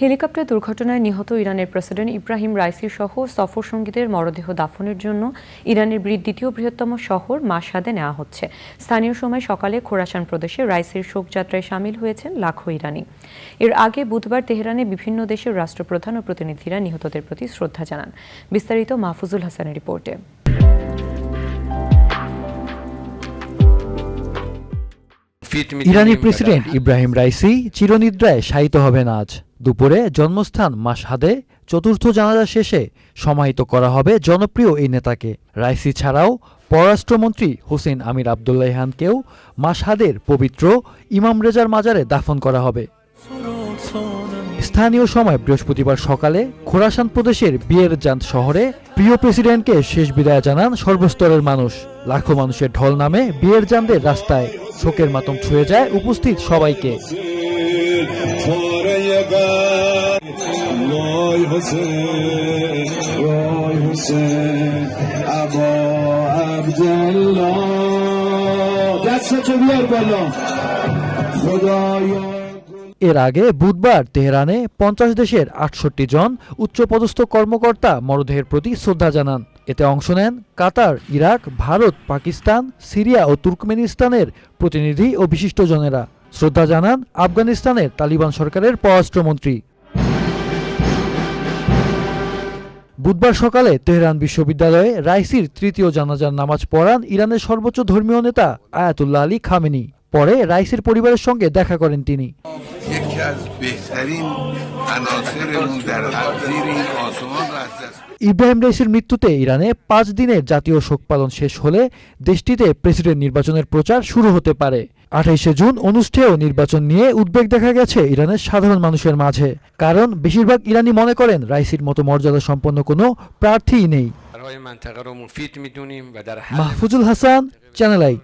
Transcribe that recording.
Helicopter দুর্ঘটনায় নিহত ইরানের প্রেসিডেন্ট ইব্রাহিম রাইসি সহ সফর সঙ্গীদের মরদেহ দাফনের জন্য ইরানের দ্বিতীয় বৃহত্তম শহর মাসাদে নেওয়া হচ্ছে। স্থানীয় সময় সকালে খোরাসান প্রদেশে রাইসির শোকযাত্রায় সামিল হয়েছেন লাখো ইরানি। এর আগে বুধবার তেহরানে বিভিন্ন দেশের রাষ্ট্রপ্রধান ও প্রতিনিধিরা নিহতদের প্রতি শ্রদ্ধা জানান। বিস্তারিত মাহফুজুল হাসানের রিপোর্টে। ইরানি প্রেসিডেন্ট ইব্রাহিম রাইসি চিরনিদ্রায় শায়িত হবেন আজ। দুপুরে জন্মস্থান মাসহাদে চতুর্থ জানাজা শেষে সমাহিত করা হবে জনপ্রিয় এই নেতাকে। রাইসি ছাড়াও পররাষ্ট্রমন্ত্রী হোসেন আমির আবদুল্লাহানকেও মাসহাদের পবিত্র ইমাম রেজার মাজারে দাফন করা হবে। স্থানীয় সময় বৃহস্পতিবার সকালে খোরাসান প্রদেশের বিয়ের জান শহরে প্রিয় প্রেসিডেন্টকে শেষ বিদায় জানান সর্বস্তরের মানুষ। লাখো মানুষের ঢল নামে বিয়ের জানদের রাস্তায় শোকের মাতম ছুঁয়ে যায় উপস্থিত সবাইকে। وای حسین وای حسین ابا عبدالله دستتو بیار بالا خدایا এর আগে বুধবার তেহরানে পঞ্চাশ দেশের আটষট্টি জন উচ্চপদস্থ কর্মকর্তা মরদেহের প্রতি শ্রদ্ধা জানান এতে অংশ নেন Qatar Iraq Bharat Pakistan Syria ও তুর্কমেনিস্তানের প্রতিনিধি ও বিশিষ্টজনেরা শ্রদ্ধা জানান আফগানিস্তানের তালিবান সরকারের পররাষ্ট্রমন্ত্রী। বুধবার সকালে তেহরান বিশ্ববিদ্যালয়ে রাইসির তৃতীয় জানাজার নামাজ পড়ান ইরানের সর্বোচ্চ ধর্মীয় নেতা আয়াতুল্লাহ আলী খামেনি। পরে রাইসির পরিবারের সঙ্গে দেখা করেন তিনি। یکی از بهترین عناصرمون در زیر این آسمان رو از دست ইব্রাহিম রাইসির মৃত্যুতে ইরানে পাঁচ দিনের জাতীয় শোক পালন শেষ হলে দেশটিতে প্রেসিডেন্ট নির্বাচনের প্রচার শুরু হতে পারে আঠাইশে জুন অনুষ্ঠেয় নির্বাচন নিয়ে উদ্বেগ দেখা গেছে ইরানের সাধারণ মানুষের মাঝে কারণ বেশিরভাগ ইরানি মনে করেন রাইসির মতো মর্যাদা সম্পন্ন কোনো প্রার্থীই নেই برای منطقه رو مفید میدونیم و در حل মাহফুজুল হাসান চ্যানেল আই